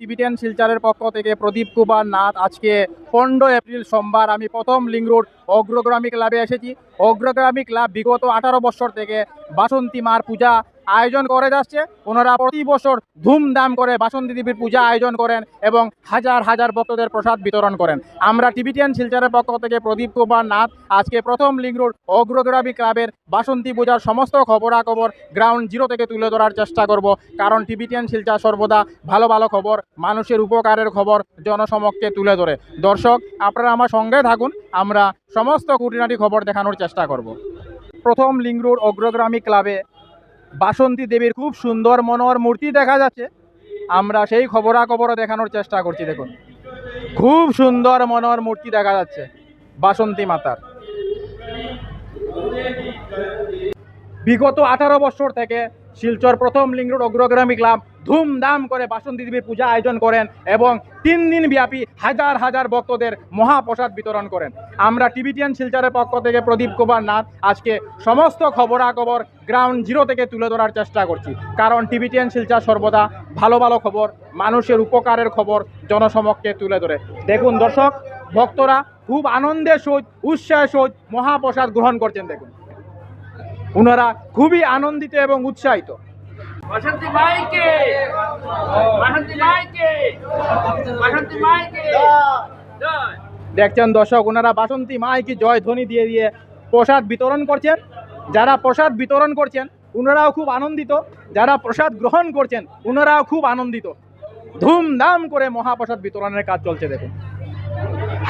টিবিটেন শিলচারের পক্ষ থেকে প্রদীপ কুমার নাথ আজকে পনেরো এপ্রিল সোমবার আমি প্রথম লিং রোড অগ্রগ্রামী ক্লাবে এসেছি। অগ্রগ্রামী ক্লাব বিগত আঠারো বছর থেকে বাসন্তী মার পূজা আয়োজন করে যাচ্ছে। ওনারা প্রতি বছর ধুমধাম করে বাসন্তী দেবীর পূজা আয়োজন করেন এবং হাজার হাজার ভক্তদের প্রসাদ বিতরণ করেন। আমরা টিবিটিয়ান শিলচারের পক্ষ থেকে প্রদীপ কুমার নাথ, আজকে প্রথম লিং রোড অগ্রগ্রামী ক্লাবের বাসন্তী পূজার সমস্ত খবরাখবর গ্রাউন্ড জিরো থেকে তুলে ধরার চেষ্টা করব। কারণ টিবিটিয়ান শিলচার সর্বদা ভালো ভালো খবর, মানুষের উপকারের খবর জনসমক্ষে তুলে ধরে। দর্শক, আপনারা আমার সঙ্গে থাকুন, আমরা সমস্ত খুঁটিনাটি খবর দেখানোর চেষ্টা করব। প্রথম লিং রোড অগ্রগ্রামী ক্লাবে বাসন্তী দেবীর খুব সুন্দর মনোহর মূর্তি দেখা যাচ্ছে। আমরা সেই খবরাখবরও দেখানোর চেষ্টা করছি, দেখুন। খুব সুন্দর মনোহর মূর্তি দেখা যাচ্ছে, বাসন্তী মাতার। বিগত আঠারো বছর থেকে শিলচর প্রথম লিং রোড অগ্রগ্রামী ক্লাব ধুমধাম করে বাসন্তী দেবীর পূজা আয়োজন করেন এবং তিন দিন ব্যাপী হাজার হাজার ভক্তদের মহাপ্রসাদ বিতরণ করেন। আমরা টিবিটিয়ান শিলচরের পক্ষ থেকে প্রদীপ কুমার নাথ আজকে সমস্ত খবরাখবর গ্রাউন্ড জিরো থেকে তুলে ধরার চেষ্টা করছি। কারণ টিবিটিয়ান শিলচর সর্বদা ভালো ভালো খবর, মানুষের উপকারের খবর জনসমক্ষে তুলে ধরে। দেখুন দর্শক, ভক্তরা খুব আনন্দের সহিত, উৎসাহের সহিত মহাপ্রসাদ গ্রহণ করছেন, দেখুন। ওনারা খুবই আনন্দিত এবং উৎসাহিত। বসন্তী মাইকে বসন্তী মাইকে বসন্তী মাইকে দেখছেন দর্শক ওনারা বাসন্তী মাইকে জয় ধ্বনি দিয়ে দিয়ে প্রসাদ বিতরণ করছেন। যারা প্রসাদ বিতরণ করছেন ওনারাও খুব আনন্দিত। যারা প্রসাদ গ্রহণ করছেন ওনারাও খুব আনন্দিত। ধুমধাম করে মহাপ্রসাদ বিতরণের কাজ চলছে দেখুন।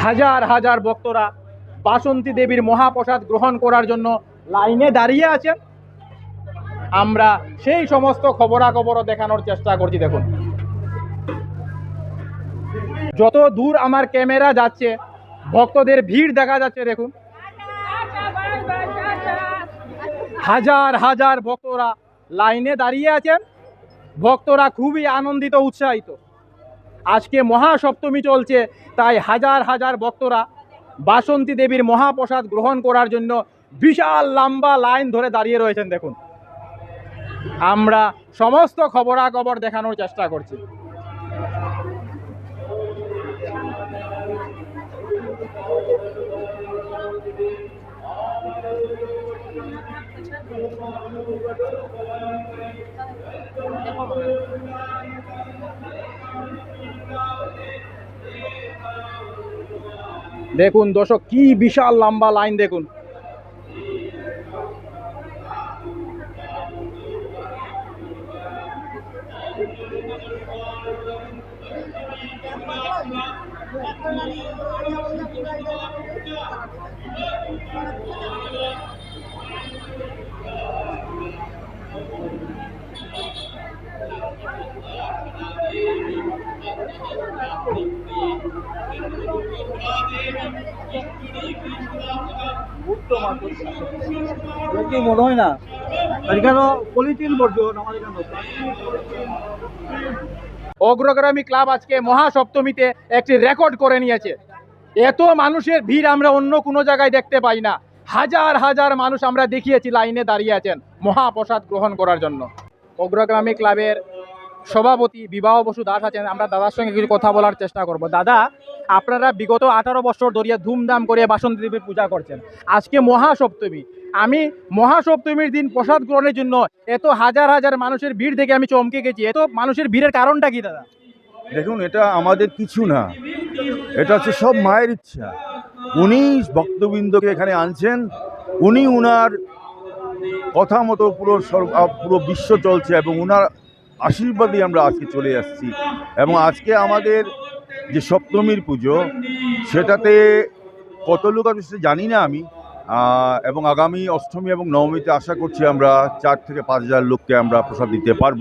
হাজার হাজার ভক্তরা বাসন্তী দেবীর মহাপ্রসাদ গ্রহণ করার জন্য লাইনে দাঁড়িয়ে আছেন। আমরা সেই সমস্ত খবরাখবরও দেখানোর চেষ্টা করছি, দেখুন। যত দূর আমার ক্যামেরা যাচ্ছে, ভক্তদের ভিড় দেখা যাচ্ছে, দেখুন। হাজার হাজার ভক্তরা লাইনে দাঁড়িয়ে আছেন। ভক্তরা খুবই আনন্দিত, উৎসাহিত। আজকে মহাসপ্তমী চলছে, তাই হাজার হাজার ভক্তরা বাসন্তী দেবীর মহাপ্রসাদ গ্রহণ করার জন্য বিশাল লম্বা লাইন ধরে দাঁড়িয়ে রয়েছেন, দেখুন। আমরা সমস্ত খবরাখবর দেখানোর চেষ্টা করছি। দেখুন দর্শক, কি বিশাল লম্বা লাইন, দেখুন। কি মনে হয় না? এখানে পলিথিন বর্জন অগ্রগ্রামী ক্লাব আজকে মহাসপ্তমীতে একটি রেকর্ড করে নিয়েছে। এত মানুষের ভিড় আমরা অন্য কোনো জায়গায় দেখতে পাই না। হাজার হাজার মানুষ আমরা দেখিয়েছি লাইনে দাঁড়িয়ে আছেন মহাপ্রসাদ গ্রহণ করার জন্য। অগ্রগ্রামী ক্লাবের সভাপতি বিবাহ বসু দাস আছেন, আমরা দাদার সঙ্গে কিছু কথা বলার চেষ্টা করব। দাদা, আপনারা বিগত আঠারো বছর ধরিয়া ধুমধাম করে বাসন্তী দেবীর পূজা করছেন। আজকে মহাসপ্তমী। আমি মহাসপ্তমীর দিন প্রসাদ গ্রহণের জন্য এত হাজার হাজার মানুষের ভিড় দেখে আমি চমকে গেছি। এত মানুষের ভিড়ের কারণটা কি, দাদা? দেখুন, এটা আমাদের কিছু না। এটা হচ্ছে সব মায়ের ইচ্ছা। উনি ভক্তবৃন্দকে এখানে আনছেন। উনি উনার কথা মতো পুরো পুরো বিশ্ব চলছে এবং উনার আশীর্বাদই আমরা আজকে চলে আসছি। এবং আজকে আমাদের যে সপ্তমীর পুজো সেটাতে কত লোক আছে সেটা জানি না আমি। এবং আগামী অষ্টমী এবং নবমীতে আশা করছি আমরা চার থেকে পাঁচ হাজার লোককে আমরা প্রসাদ দিতে পারব।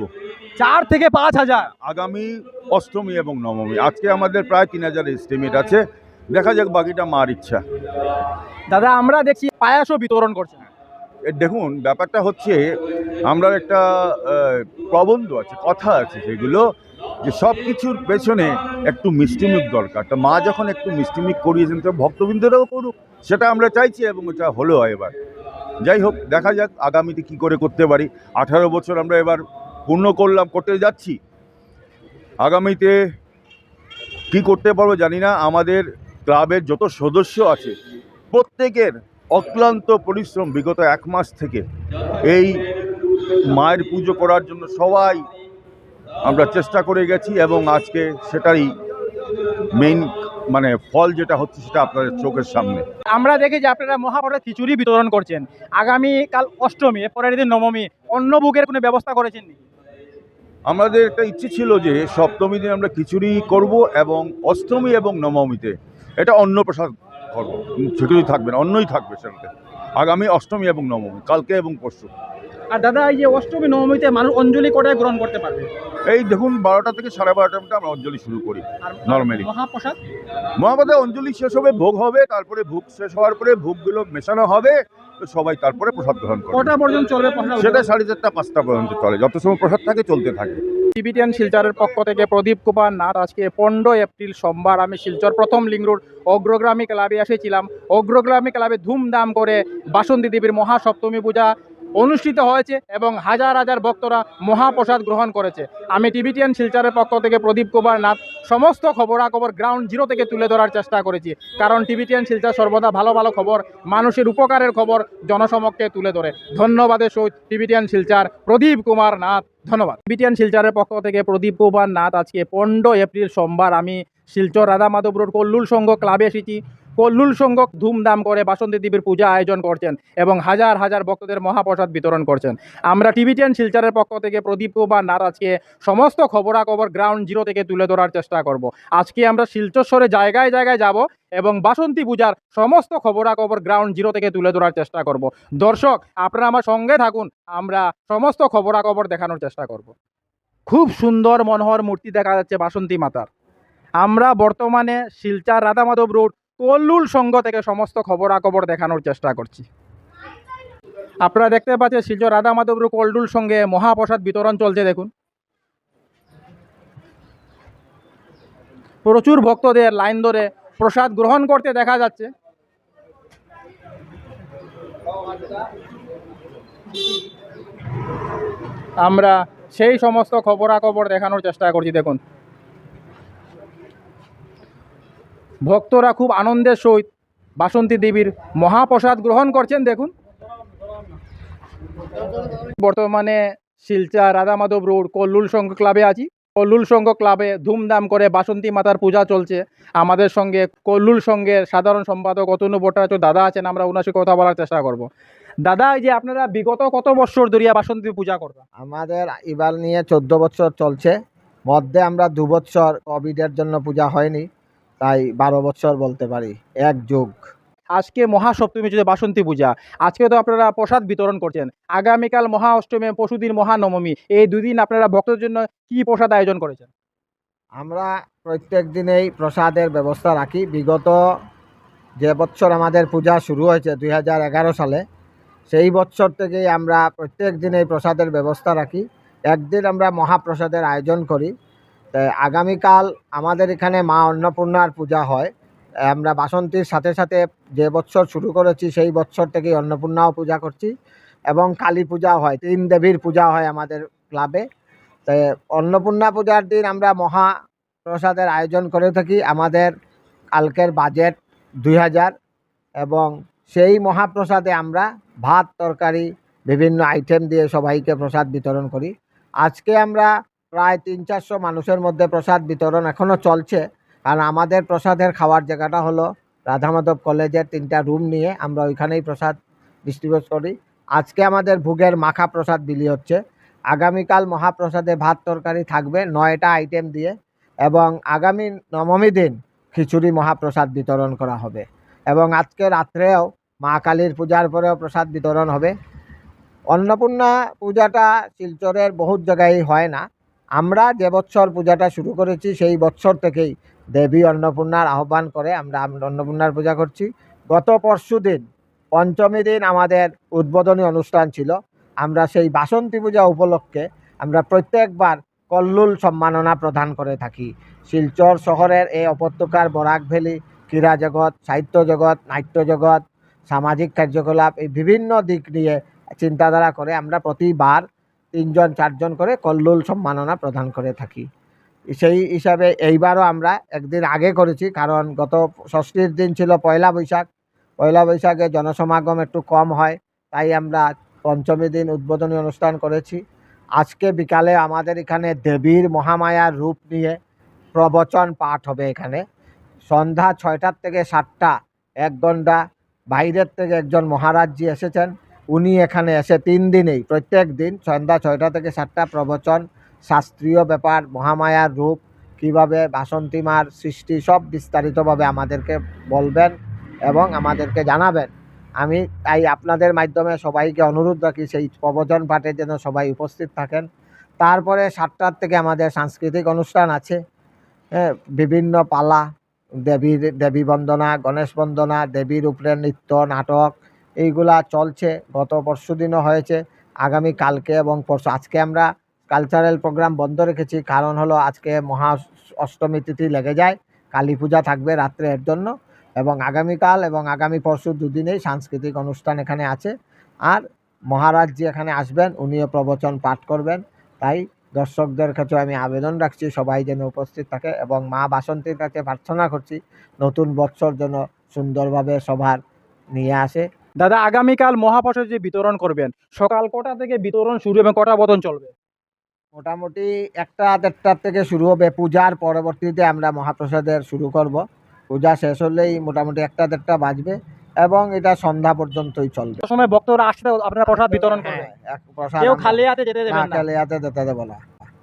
চার থেকে পাঁচ হাজার? আগামী অষ্টমী এবং নবমী। আজকে আমাদের প্রায় তিন হাজার এস্টিমেট আছে। দেখা যাক বাকিটা মার ইচ্ছা। দাদা আমরা দেখছি পায়াসও বিতরণ করছেন এ দেখুন, ব্যাপারটা হচ্ছে আমরা একটা প্রবন্ধ আছে, কথা আছে সেগুলো যে সব কিছুর পেছনে একটু মিষ্টিমুখ দরকার। তা মা যখন একটু মিষ্টিমুখ করিয়েছেন তো ভক্তবৃন্দরাও করুক, সেটা আমরা চাইছি এবং এটা হলো এবার। যাই হোক, দেখা যাক আগামীতে কি করে করতে পারি। আঠারো বছর আমরা এবার পূর্ণ করলাম, করতে যাচ্ছি। আগামীতে কি করতে পারব জানি না, আমাদের ক্লাবের যত সদস্য আছে, প্রত্যেকের অক্লান্ত পরিশ্রম বিগত এক মাস থেকে এই মায়ের পুজো করার জন্য সবাই আমরা চেষ্টা করে গেছি এবং আজকে সেটারই মেইন মানে ফল যেটা হচ্ছে সেটা আপনাদের চোখের সামনে। আমরা দেখি যে আপনারা মহাভারত খিচুড়ি বিতরণ করছেন। আগামী কাল অষ্টমী পরের দিন নবমী অন্য বুকের কোনো ব্যবস্থা করেছেন আমাদের একটা ইচ্ছে ছিল যে সপ্তমী দিন আমরা খিচুড়ি করব এবং অষ্টমী এবং নবমীতে। এটা অন্ন প্রসাদ করব থাকবে না অন্যই থাকবে সেটাতে আগামী অষ্টমী এবং নবমী কালকে এবং পরশু। আর দাদা এই যে অষ্টমী নবমীতে মানুষ অঞ্জলি কটায় গ্রহণ করতে পারবে? এই দেখুন বারোটা থেকে সাড়ে বারোটার মধ্যে আমরা অঞ্জলি শুরু করি নর্মালি মহাপ্রসাদ? মহাবাদে অঞ্জলি শেষ হবে ভোগ হবে তারপরে ভোগ শেষ হওয়ার পরে ভোগগুলো মেশানো হবে তো সবাই তারপরে প্রসাদ গ্রহণ করবে। কটা পর্যন্ত চলবে সেটা সাড়ে চারটা পাঁচটা পর্যন্ত চলে। যত সময় প্রসাদ থাকে চলতে থাকে। টিবিটিয়ান শিলচরের পক্ষ থেকে প্রদীপ কুমার নাথ। আজকে পনেরো এপ্রিল সোমবার আমি শিলচর প্রথম রোড অগ্রগ্রামী ক্লাবে এসেছিলাম। অগ্রগ্রামী ক্লাবে ধুমধাম করে বাসন্তী দেবীর মহাসপ্তমী পূজা অনুষ্ঠিত হয়েছে এবং হাজার হাজার ভক্তরা মহাপ্রসাদ গ্রহণ করেছে। আমি টিবিটিয়ান শিলচরের পক্ষ থেকে প্রদীপ কুমার নাথ, সমস্ত খবরাখবর গ্রাউন্ড জিরো থেকে তুলে ধরার চেষ্টা করেছি। কারণ টিবিটিয়ান শিলচর সর্বদা ভালো ভালো খবর, মানুষের উপকারের খবর জনসমক্ষে তুলে ধরে। ধন্যবাদের সহিত টিবিটিয়ান শিলচর প্রদীপ কুমার নাথ, ধন্যবাদ। টিবিটিয়ান শিলচরের পক্ষ থেকে প্রদীপ কুমার নাথ, আজকে পনেরো এপ্রিল সোমবার আমি শিলচর রাধা মাধব রোড, কল্লুল সংঘ ক্লাবে এসেছি। কল্লুল সংঘ ধুমধাম করে বাসন্তী দেবীর পূজা আয়োজন করছেন এবং হাজার হাজার ভক্তদের মহাপ্রসাদ বিতরণ করছেন। আমরা টিভিটিয়ান শিলচরের পক্ষ থেকে প্রদীপ কুমার নাথ আজকে সমস্ত খবরাখবর গ্রাউন্ড জিরো থেকে তুলে ধরার চেষ্টা করব। আজকে আমরা শিলচরে জায়গায় জায়গায় যাব এবং বাসন্তী পূজার সমস্ত খবরাখবর গ্রাউন্ড জিরো থেকে তুলে ধরার চেষ্টা করব। দর্শক, আপনারা আমার সঙ্গে থাকুন, আমরা সমস্ত খবরাখবর দেখানোর চেষ্টা করব। খুব সুন্দর মনোহর মূর্তি দেখা যাচ্ছে বাসন্তী মাতার। আমরা বর্তমানে শিলচার রাধা মাধব রোড কল্লুল সংঘ থেকে সমস্ত খবরাখবর দেখানোর চেষ্টা করছি। আপনারা দেখতে পাচ্ছেন শিলচর রাধা মাধব রোড কল্লুল সঙ্গে মহাপ্রসাদ বিতরণ চলছে, দেখুন। প্রচুর ভক্তদের লাইন ধরে প্রসাদ গ্রহণ করতে দেখা যাচ্ছে। আমরা সেই সমস্ত খবরাখবর দেখানোর চেষ্টা করছি, দেখুন। ভক্তরা খুব আনন্দের সহিত বাসন্তী দেবীর মহাপ্রসাদ গ্রহণ করছেন, দেখুন। বর্তমানে শিলচর রাধা মাধব রোড, কল্লুল সংঘ ক্লাবে আছি। কল্লুল সংঘ ক্লাবে ধুমধাম করে বাসন্তী মাতার পূজা চলছে। আমাদের সঙ্গে কল্লুল সংঘের সাধারণ সম্পাদক অতনু ভট্টাচার্য, দাদা আছেন, আমরা ওনার সঙ্গে কথা বলার চেষ্টা করব। দাদা, এই যে আপনারা বিগত কত বছর ধরিয়া বাসন্তী পূজা করবেন? আমাদের এবার নিয়ে চোদ্দ বছর চলছে। মধ্যে আমরা দু বছর কোভিডের জন্য পূজা হয়নি। তাই বারো বছর বলতে পারি এক যুগ। আজকে মহাসপ্তমী যদি বাসন্তী পূজা। আজকে তো আপনারা প্রসাদ বিতরণ করছেন। আগামীকাল মহা অষ্টমী পশুদিন মহানবমী এই দুদিন আপনারা ভক্তদের জন্য কি প্রসাদ আয়োজন করেছেন? আমরা প্রত্যেক দিনেই প্রসাদের ব্যবস্থা রাখি। বিগত যে বছর আমাদের পূজা শুরু হয়েছে দুই হাজার এগারো সালে সেই বছর থেকেই আমরা প্রত্যেক দিনেই প্রসাদের ব্যবস্থা রাখি। একদিন আমরা মহাপ্রসাদের আয়োজন করি। আগামীকাল আমাদের এখানে মা অন্নপূর্ণার পূজা হয়। আমরা বাসন্তীর সাথে সাথে যে বছর শুরু করেছি, সেই বছর থেকেই অন্নপূর্ণাও পূজা করছি এবং কালী পূজা হয়, তিন দেবীর পূজা হয় আমাদের ক্লাবে তো অন্নপূর্ণা পূজার দিন আমরা মহা প্রসাদের আয়োজন করে থাকি। আমাদের কালকের বাজেট দুই হাজার এবং সেই মহাপ্রসাদে আমরা ভাত, তরকারি, বিভিন্ন আইটেম দিয়ে সবাইকে প্রসাদ বিতরণ করি। আজকে আমরা প্রায় তিন চারশো মানুষের মধ্যে প্রসাদ বিতরণ এখনও চলছে। কারণ আমাদের প্রসাদের খাওয়ার জায়গাটা হলো রাধা মাধব কলেজের তিনটা রুম নিয়ে আমরা ওইখানেই প্রসাদ ডিস্ট্রিবিউট করি। আজকে আমাদের ভোগের মাখা প্রসাদ বিলি হচ্ছে। আগামীকাল মহাপ্রসাদে ভাত তরকারি থাকবে, নয়টা আইটেম দিয়ে এবং আগামী নবমী দিন খিচুড়ি মহাপ্রসাদ বিতরণ করা হবে। এবং আজকে রাত্রেও মা কালীর পূজার পরেও প্রসাদ বিতরণ হবে। অন্নপূর্ণা পূজাটা শিলচরের বহুত জায়গায় হয় না। আমরা যে বছর পূজাটা শুরু করেছি, সেই বছর থেকেই দেবী অন্নপূর্ণার আহ্বান করে আমরা অন্নপূর্ণার পূজা করছি। গত পরশু দিন, পঞ্চমী দিন আমাদের উদ্বোধনী অনুষ্ঠান ছিল। আমরা সেই বাসন্তী পূজা উপলক্ষে আমরা প্রত্যেকবার কল্লুল সম্মাননা প্রদান করে থাকি। শিলচর শহরের এই উপত্যকার বরাক ভ্যালি, ক্রীড়া জগৎ, সাহিত্য জগৎ, নাট্য জগৎ, সামাজিক কার্যকলাপ, এই বিভিন্ন দিক নিয়ে চিন্তাধারা করে আমরা প্রতিবার তিনজন, চারজন করে কল্লোল সম্মাননা প্রদান করে থাকি। সেই হিসাবে এইবারও আমরা একদিন আগে করেছি, কারণ গত ষষ্ঠীর দিন ছিল পয়লা বৈশাখ। পয়লা বৈশাখে জনসমাগম একটু কম হয়, তাই আমরা পঞ্চমী দিন উদ্বোধনী অনুষ্ঠান করেছি। আজকে বিকালে আমাদের এখানে দেবীর মহামায়ার রূপ নিয়ে প্রবচন পাঠ হবে এখানে। সন্ধ্যা ছয়টার থেকে সাতটা, এক ঘণ্টা বাইরের থেকে একজন মহারাজজি এসেছেন। উনি এখানে এসে তিন দিনেই, প্রত্যেক দিন সন্ধ্যা ছয়টা থেকে সাতটা প্রবচন, শাস্ত্রীয় ব্যাপার, মহামায়ার রূপ, কীভাবে বাসন্তী মার সৃষ্টি, সব বিস্তারিতভাবে আমাদেরকে বলবেন এবং আমাদেরকে জানাবেন। আমি তাই আপনাদের মাধ্যমে সবাইকে অনুরোধ রাখি, সেই প্রবচন পাঠে যেন সবাই উপস্থিত থাকেন। তারপরে সাতটার থেকে আমাদের সাংস্কৃতিক অনুষ্ঠান আছে। হ্যাঁ বিভিন্ন পালা, দেবীর, দেবী বন্দনা, গণেশ বন্দনা দেবীর উপরে নৃত্য, নাটক এইগুলা চলছে, গত পরশু দিনও হয়েছে, আগামী কালকে এবং পরশু। আজকে আমরা কালচারাল প্রোগ্রাম বন্ধ রেখেছি, কারণ হলো আজকে মহা অষ্টমী তিথি লেগে যায়, কালী পূজা থাকবে রাত্রে এর জন্য এবং আগামীকাল এবং আগামী পরশু দুদিনেই সাংস্কৃতিক অনুষ্ঠান এখানে আছে। আর মহারাজ যে এখানে আসবেন, উনিও প্রবচন পাঠ করবেন। তাই দর্শকদের কাছে আমি আবেদন রাখছি, সবাই যেন উপস্থিত থাকে এবং মা বাসন্তীর কাছে প্রার্থনা করছি, নতুন বৎসর যেন সুন্দরভাবে সবার নিয়ে আসে। দাদা আগামীকাল মহাপ্রসাদ যে বিতরণ করবেন সকাল কটা থেকে বিতরণ শুরু এবং কটা বদন চলবে? মোটামুটি একটা দেড়টার থেকে শুরু হবে পূজার পরবর্তীতে আমরা মহাপ্রসাদের শুরু করব। পূজা শেষ হলেই মোটামুটি একটা দেড়টা বাজবে এবং এটা সন্ধ্যা পর্যন্তই চলবে। সময় ভক্তরা আসতে আপনারা প্রসাদ বিতরণ করবেন? হ্যাঁ, প্রসাদ কেউ খালি হাতে যেতে দেবেন না? খালি হাতে যেতে দেবো না।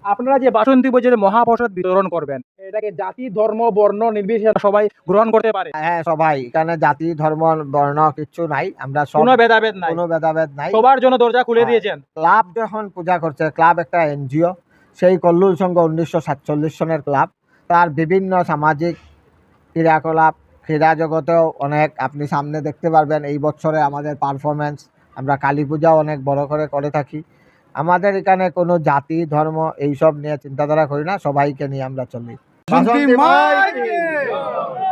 আপনারা যে বাসন্তী পুজোর মহাপ্রসাদ বিতরণ করবেন এটাকে জাতি ধর্ম বর্ণ নির্বিশেষে সবাই গ্রহণ করতে পারে। হ্যাঁ সবাই। এখানে জাতি ধর্ম বর্ণ কিছু নাই। আমরা কোনো ভেদাভেদ নাই। কোনো ভেদাভেদ নাই। সবার জন্য দরজা খুলে হ্যাঁ। দিয়েছেন। ক্লাব যখন পূজা করছে ক্লাব একটা এনজিও। সেই কল্লুল সংঘ উনিশশো সাতচল্লিশ সনের ক্লাব। তার বিভিন্ন সামাজিক ক্রিয়াকলাপ ক্রীড়া জগতেও অনেক আপনি সামনে দেখতে পারবেন। এই বছরে আমাদের পারফরমেন্স আমরা কালী পূজাও অনেক বড় করে করে থাকি। আমাদের এখানে কোনো জাতি ধর্ম এইসব নিয়ে চিন্তাধারা করি না সবাইকে নিয়ে আমরা চলি। বাসন্তী মাইকি।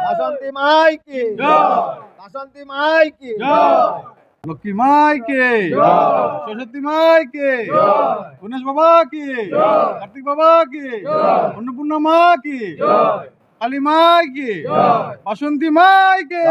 বাসন্তী মাইকি বাসন্তী মাইকি লক্ষ্মী মাইকে সরস্বতী মাইকে গণেশ বাবা কি? কার্তিক বাবা কি? অন্নপূর্ণা মা কি? কালী মাই কি? বাসন্তী মাইকে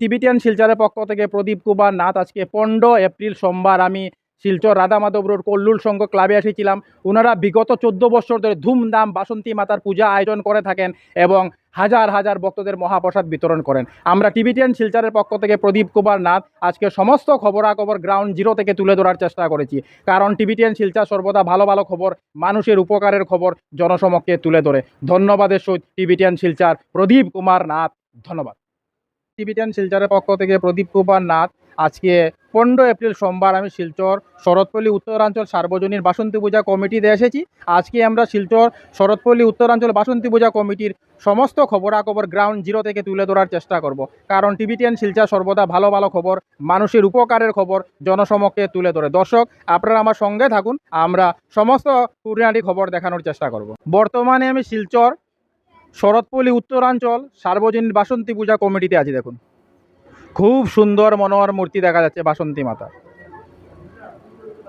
টিবিটিয়ান শিলচরের পক্ষ থেকে প্রদীপ কুমার নাথ আজকে পনেরো এপ্রিল সোমবার আমি শিলচর রাধা রোড, কল্লুল সংঘ ক্লাবে এসেছিলাম। ওনারা বিগত চোদ্দ বছর ধরে ধুমধাম বাসন্তী মাতার পূজা আয়োজন করে থাকেন এবং হাজার হাজার ভক্তদের মহাপ্রসাদ বিতরণ করেন। আমরা টিবিটিয়ান শিলচরের পক্ষ থেকে প্রদীপ কুমার নাথ আজকে সমস্ত খবরাখবর গ্রাউন্ড জিরো থেকে তুলে ধরার চেষ্টা করেছি। কারণ টিবিটিয়ান শিলচর সর্বদা ভালো ভালো খবর, মানুষের উপকারের খবর জনসমক্ষে তুলে ধরে। ধন্যবাদের সহিত টিবিটিয়ান শিলচর প্রদীপ কুমার নাথ, ধন্যবাদ। টিবিটিয়ান শিলচরের পক্ষ থেকে প্রদীপ কুমার নাথ আজকে পনেরো এপ্রিল সোমবার আমি শিলচর শরৎপল্লী উত্তরাঞ্চল সার্বজনীন বাসন্তী পূজা কমিটিতে এসেছি। আজকে আমরা শিলচর শরৎপল্লী উত্তরাঞ্চল বাসন্তী পূজা কমিটির সমস্ত খবরাখবর গ্রাউন্ড জিরো থেকে তুলে ধরার চেষ্টা করব। কারণ টিভি টেন শিলচর সর্বদা ভালো ভালো খবর, মানুষের উপকারের খবর জনসমক্ষে তুলে ধরে। দর্শক, আপনারা আমার সঙ্গে থাকুন, আমরা সমস্ত পুরিয়াটি খবর দেখানোর চেষ্টা করব। বর্তমানে আমি শিলচর শরৎপল্লী উত্তরাঞ্চল সার্বজনীন বাসন্তী পূজা কমিটিতে আছি, দেখুন। খুব সুন্দর মনোহর মূর্তি দেখা যাচ্ছে বাসন্তী মাতা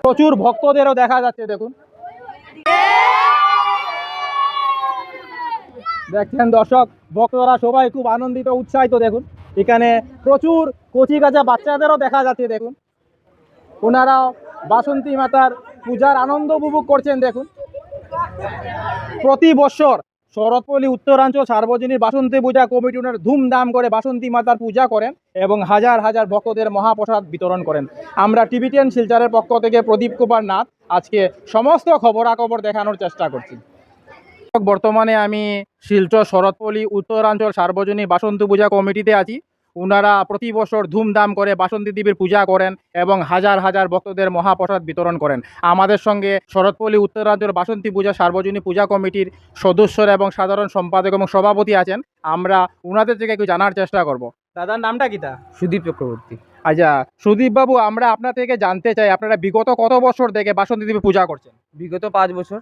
প্রচুর ভক্তদেরও দেখা যাচ্ছে, দেখুন। দেখছেন দর্শক, ভক্তরা সবাই খুব আনন্দিত, উৎসাহিত, দেখুন। এখানে প্রচুর কচি কাঁচা বাচ্চাদেরও দেখা যাচ্ছে, দেখুন। ওনারাও বাসন্তী মাতার পূজার আনন্দ উপভোগ করছেন, দেখুন। প্রতি বছর শরৎপল্লী, উত্তরাঞ্চল, সার্বজনীন বাসন্তী পূজা কমিটি ওনার ধুমধাম করে বাসন্তী মাতার পূজা করেন এবং হাজার হাজার ভক্তদের মহাপ্রসাদ বিতরণ করেন। আমরা টিভি টেন শিলচারের পক্ষ থেকে প্রদীপ কুমার নাথ আজকে সমস্ত খবরাখবর দেখানোর চেষ্টা করছি। বর্তমানে আমি শিলচর, শরৎপল্লী, উত্তরাঞ্চল, সার্বজনীন বাসন্তী পূজা কমিটিতে আছি। ওনারা প্রতি বছর ধুমধাম করে বাসন্তী দেবীর পূজা করেন এবং হাজার হাজার ভক্তদের মহাপ্রসাদ বিতরণ করেন। আমাদের সঙ্গে শরৎপল্লী উত্তরাঞ্চল বাসন্তী পূজা সার্বজনীন পূজা কমিটির সদস্যরা এবং সাধারণ সম্পাদক এবং সভাপতি আছেন। আমরা ওনাদের থেকে একটু জানার চেষ্টা করব। দাদার নামটা কিটা সুদীপ চক্রবর্তী। আচ্ছা সুদীপ বাবু আমরা আপনার থেকে জানতে চাই আপনারা বিগত কত বছর থেকে বাসন্তী দেবী পূজা করছেন? বিগত পাঁচ বছর।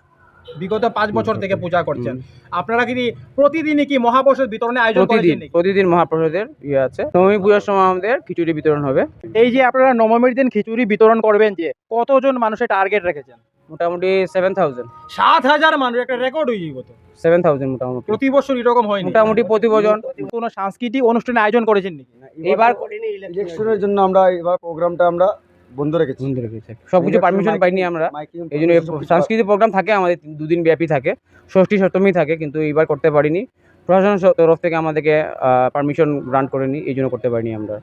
বিগত পাঁচ বছর থেকে পূজা করছেন। আপনারা কি প্রতিদিনই কি মহাপ্রসাদ বিতরণে আয়োজন প্রতিদিন করেছেন প্রতিদিন মহাপ্রসাদের ইয়ে আছে। নবমী পূজার সময় আমাদের খিচুড়ি বিতরণ হবে। এই যে আপনারা নবমীর দিন খিচুড়ি বিতরণ করবেন যে কতজন মানুষের টার্গেট রেখেছেন? মোটামুটি সেভেন থাউজেন্ড সাত হাজার মানুষ একটা রেকর্ড হয়ে যাবে তো সেভেন থাউজেন্ড মোটামুটি। প্রতি বছর এরকম হয় মোটামুটি প্রতি বছর কোনো সাংস্কৃতিক অনুষ্ঠানে আয়োজন করেছেন নাকি? এবার ইলেকশনের জন্য আমরা এবার প্রোগ্রামটা আমরা বন্ধ রেখেছি। বন্ধ রেখেছে। সবকিছু পারমিশন পাইনি আমরা। এই জন্য সাংস্কৃতিক প্রোগ্রাম থাকে আমাদের দুদিন ব্যাপী থাকে। ষষ্ঠী সপ্তমী থাকে কিন্তু এইবার করতে পারিনি। প্রশাসন তরফ থেকে আমাদেরকে পারমিশন গ্রান্ট করেনি এই জন্য করতে পারিনি আমরা।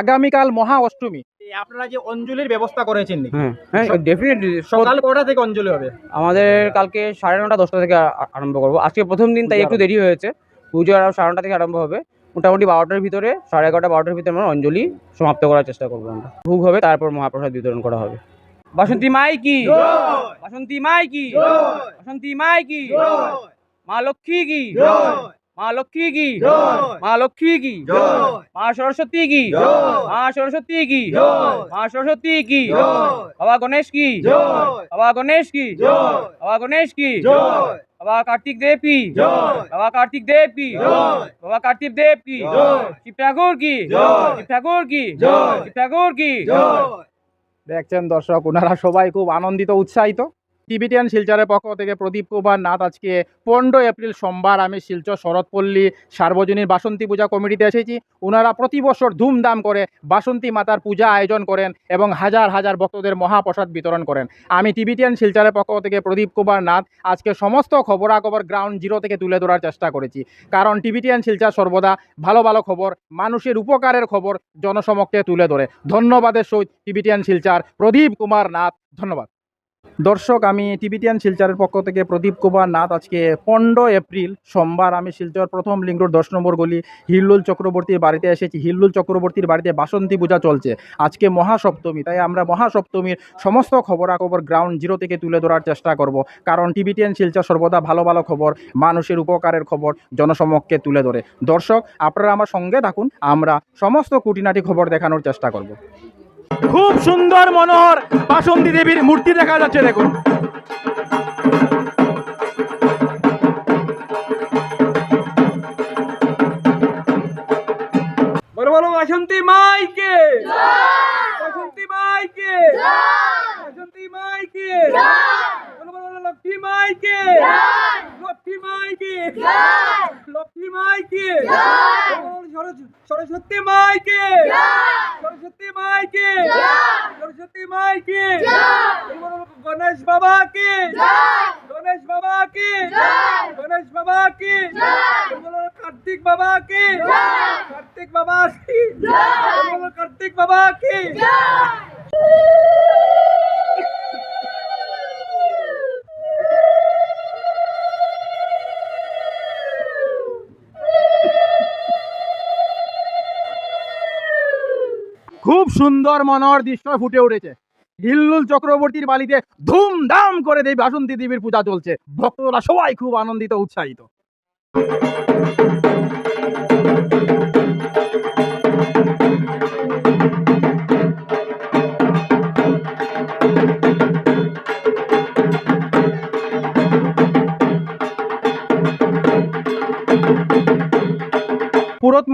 আগামীকাল মহা অষ্টমী। আপনারা যে অঞ্জলির ব্যবস্থা করেছেন হ্যাঁ হ্যাঁ ডেফিনেটলি সকাল কটা থেকে অঞ্জলি হবে? আমাদের কালকে সাড়ে নটা দশটা থেকে আরম্ভ করব। আজকে প্রথম দিন তাই একটু দেরি হয়েছে। পুজো আর সাড়ে নটা থেকে আরম্ভ হবে। মোটামুটি বারোটার ভিতরে, সাড়ে এগারোটা বারোটার ভিতরে আমরা অঞ্জলি সমাপ্ত করার চেষ্টা করব আমরা। ভোগ হবে, তারপর মহাপ্রসাদ বিতরণ করা হবে। বাসন্তী মাই কি? বাসন্তী মাই কি? বাসন্তী মাই কি? মা লক্ষ্মী কি? মা লক্ষ্মী কি? মা লক্ষ্মী কি? মা সরস্বতী কি? মা সরস্বতী কি? মা সরস্বতী কি? বাবা গণেশ কি? বাবা গণেশ কি? বাবা গণেশ কি? বাবা কার্তিক দেব কি বাবা কার্তিক দেব কি বাবা কার্তিক দেব কি শিব ঠাকুর কি? শিব ঠাকুর কি? শিব ঠাকুর কি? দেখছেন দর্শক ওনারা সবাই খুব আনন্দিত উৎসাহিত। টিবিটিয়ান শিলচরের পক্ষ থেকে প্রদীপ কুমার নাথ আজকে পনেরো এপ্রিল সোমবার আমি শিলচর শরৎপল্লী সার্বজনীন বাসন্তী পূজা কমিটিতে এসেছি। ওনারা প্রতি বছর ধুমধাম করে বাসন্তী মাতার পূজা আয়োজন করেন এবং হাজার হাজার ভক্তদের মহাপ্রসাদ বিতরণ করেন। আমি টিবিটিয়ান শিলচরের পক্ষ থেকে প্রদীপ কুমার নাথ আজকে সমস্ত খবরাখবর গ্রাউন্ড জিরো থেকে তুলে ধরার চেষ্টা করেছি। কারণ টিবিটিয়ান শিলচর সর্বদা ভালো ভালো খবর, মানুষের উপকারের খবর জনসমক্ষে তুলে ধরে। ধন্যবাদের সহিত টিবিটিয়ান শিলচার প্রদীপ কুমার নাথ, ধন্যবাদ। দর্শক, আমি টিবিটিয়ান শিলচরের পক্ষ থেকে প্রদীপ কুমার নাথ। আজকে পনেরো এপ্রিল সোমবার আমি শিলচর প্রথম লিঙ্ক রোড দশ নম্বর গলি হিল্লুল চক্রবর্তীর বাড়িতে এসেছি। হিল্লুল চক্রবর্তীর বাড়িতে বাসন্তী পূজা চলছে। আজকে মহাসপ্তমী, তাই আমরা মহাসপ্তমীর সমস্ত খবরাখবর গ্রাউন্ড জিরো থেকে তুলে ধরার চেষ্টা করব। কারণ টিবিটিয়ান শিলচর সর্বদা ভালো ভালো খবর, মানুষের উপকারের খবর জনসমক্ষে তুলে ধরে। দর্শক, আপনারা আমার সঙ্গে থাকুন, আমরা সমস্ত কুটিনাটি খবর দেখানোর চেষ্টা করব। খুব সুন্দর মনোহর বাসন্তী দেবীর মূর্তি দেখা যাচ্ছে, দেখুন। বলো বলো বাসন্তী মাইকে বাসন্তী মাইকে বাসন্তী মাইকে বলো বলো লক্ষ্মী মাইকে মাইকে লক্ষ্মী মাইকে। সরস্বতী মাইকে। সরস্বতী মাইকে। সরস্বতী মাইকে। গণেশ বাবাকে। গণেশ বাবাকে। গণেশ বাবাকে। কার্তিক বাবাকে। কার্তিক বাবা কি বলো কার্তিক বাবা কি খুব সুন্দর মনোহর দৃশ্য ফুটে উঠেছে। হিল্লুল চক্রবর্তীর বালিতে ধুমধাম করে দেবী বাসন্তী দেবীর পূজা চলছে। ভক্তরা সবাই খুব আনন্দিত, উৎসাহিত। পুরোত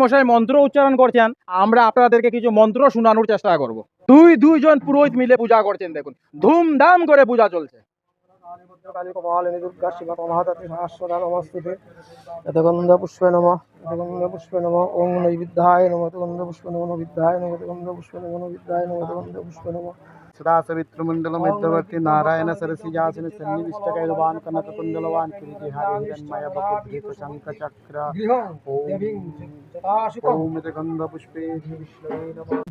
মশাই মন্ত্র উচ্চারণ করছেন আমরা আপনাদেরকে কিছু মন্ত্র শোনানোর চেষ্টা করব। দুই দুইজন পুরোহিত মিলে পূজা করছেন দেখুন। ধুমধাম করে পূজা চলছে। পুষ্পে নম। পুষ্পে নম। ওং নৈবিদ্ধায় নম। পুষ্পে নম। নবিদ্ধায় নম পুষ্পে নম। নবিদ্ধায় নম। পুষ্পে নম। বিষ্ণবে নমঃ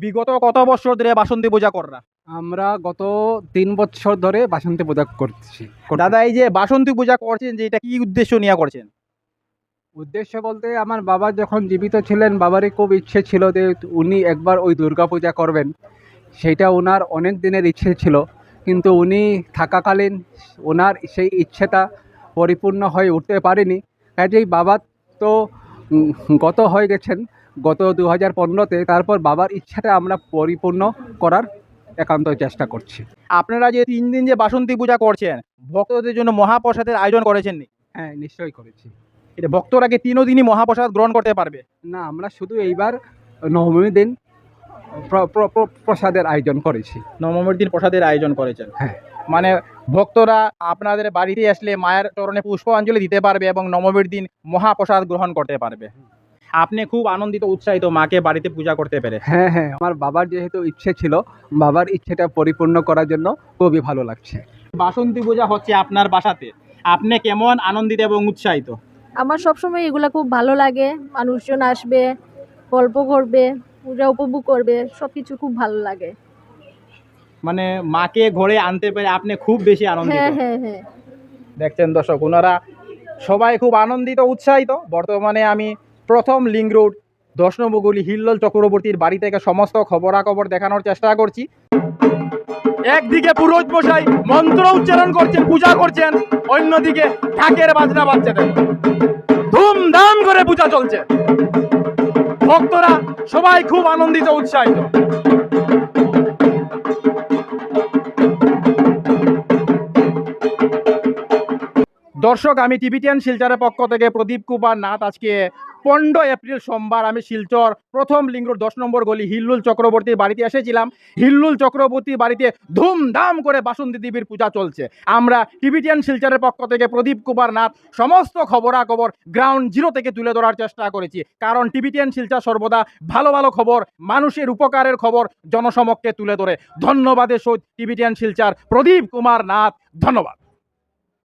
বিগত কত বছর ধরে বাসন্তী পূজা কররা? আমরা গত তিন বছর ধরে বাসন্তী পূজা করছি। দাদা এই যে বাসন্তী পূজা করছেন যে এটা কি উদ্দেশ্য নিয়ে করছেন? উদ্দেশ্য বলতে আমার বাবা যখন জীবিত ছিলেন বাবারই খুব ইচ্ছে ছিল যে উনি একবার ওই দুর্গা পূজা করবেন। সেইটা ওনার অনেক দিনের ইচ্ছে ছিল কিন্তু উনি থাকাকালীন ওনার সেই ইচ্ছেটা পরিপূর্ণ হয়ে উঠতে পারেনি। কাজেই বাবা তো গত হয়ে গেছেন গত দু হাজার পনেরোতে তারপর বাবার ইচ্ছাটা আমরা পরিপূর্ণ করার একান্ত চেষ্টা করছি। আপনারা যে তিন দিন যে বাসন্তী পূজা করছেন ভক্তদের জন্য মহাপ্রসাদের আয়োজন করেছেন নি হ্যাঁ নিশ্চয়ই করেছি। এটা ভক্তরা কি তিনও দিনই মহাপ্রসাদ গ্রহণ করতে পারবে? না আমরা শুধু এইবার নবমী দিন প্রসাদের আয়োজন করেছি। নবমীর দিন প্রসাদের আয়োজন করেছেন। হ্যাঁ। মানে ভক্তরা আপনাদের বাড়িতে আসলে মায়ের চরণে পুষ্পাঞ্জলি দিতে পারবে এবং নবমীর দিন মহাপ্রসাদ গ্রহণ করতে পারবে। আপনি খুব আনন্দিত উৎসাহিত মাকে বাড়িতে পূজা করতে পেরে। হ্যাঁ হ্যাঁ। আমার বাবার যেহেতু ইচ্ছে ছিল বাবার ইচ্ছেটা পরিপূর্ণ করার জন্য খুবই ভালো লাগছে। বাসন্তী পূজা হচ্ছে আপনার বাসাতে। আপনি কেমন আনন্দিত এবং উৎসাহিত? আমার সবসময় এগুলা খুব ভালো লাগে। মানুষজন আসবে গল্প করবে। পূজা উপভোগ করবে সব কিছু খুব ভালো লাগে। মানে মাকে ঘরে আনতে পেরে আপনি খুব বেশি আনন্দিত। হ্যাঁ হ্যাঁ। হ্যাঁ দেখছেন দর্শক ওনারা সবাই খুব আনন্দিত উৎসাহিত। বর্তমানে আমি প্রথম লিঙ্ক রোড দশ নম্বর গলি চক্রবর্তীর বাড়ি থেকে সমস্ত খবরাখবর দেখানোর চেষ্টা করছি। একদিকে পুরোহিত মশাই মন্ত্র উচ্চারণ করছেন পূজা করছেন অন্যদিকে ঢাকের বাজনা বাজছে ধুমধাম করে পূজা চলছে। ভক্তরা সবাই খুব আনন্দিত, উৎসাহিত। দর্শক, আমি টিভিটিয়ান শিলচারের পক্ষ থেকে প্রদীপ কুমার নাথ আজকে পনেরো এপ্রিল সোমবার আমি শিলচর প্রথম লিঙ্গুর দশ নম্বর গলি হিল্লুল চক্রবর্তীর বাড়িতে এসেছিলাম। হিল্লুল চক্রবর্তীর বাড়িতে ধুমধাম করে বাসন্তী দেবীর পূজা চলছে। আমরা টিভিটিয়ান শিলচরের পক্ষ থেকে প্রদীপ কুমার নাথ সমস্ত খবরাখবর গ্রাউন্ড জিরো থেকে তুলে ধরার চেষ্টা করেছি। কারণ টিভিটিয়ান শিলচর সর্বদা ভালো ভালো খবর, মানুষের উপকারের খবর জনসমক্ষে তুলে ধরে। ধন্যবাদের সহিত টিভিটিয়ান শিলচর প্রদীপ কুমার নাথ, ধন্যবাদ।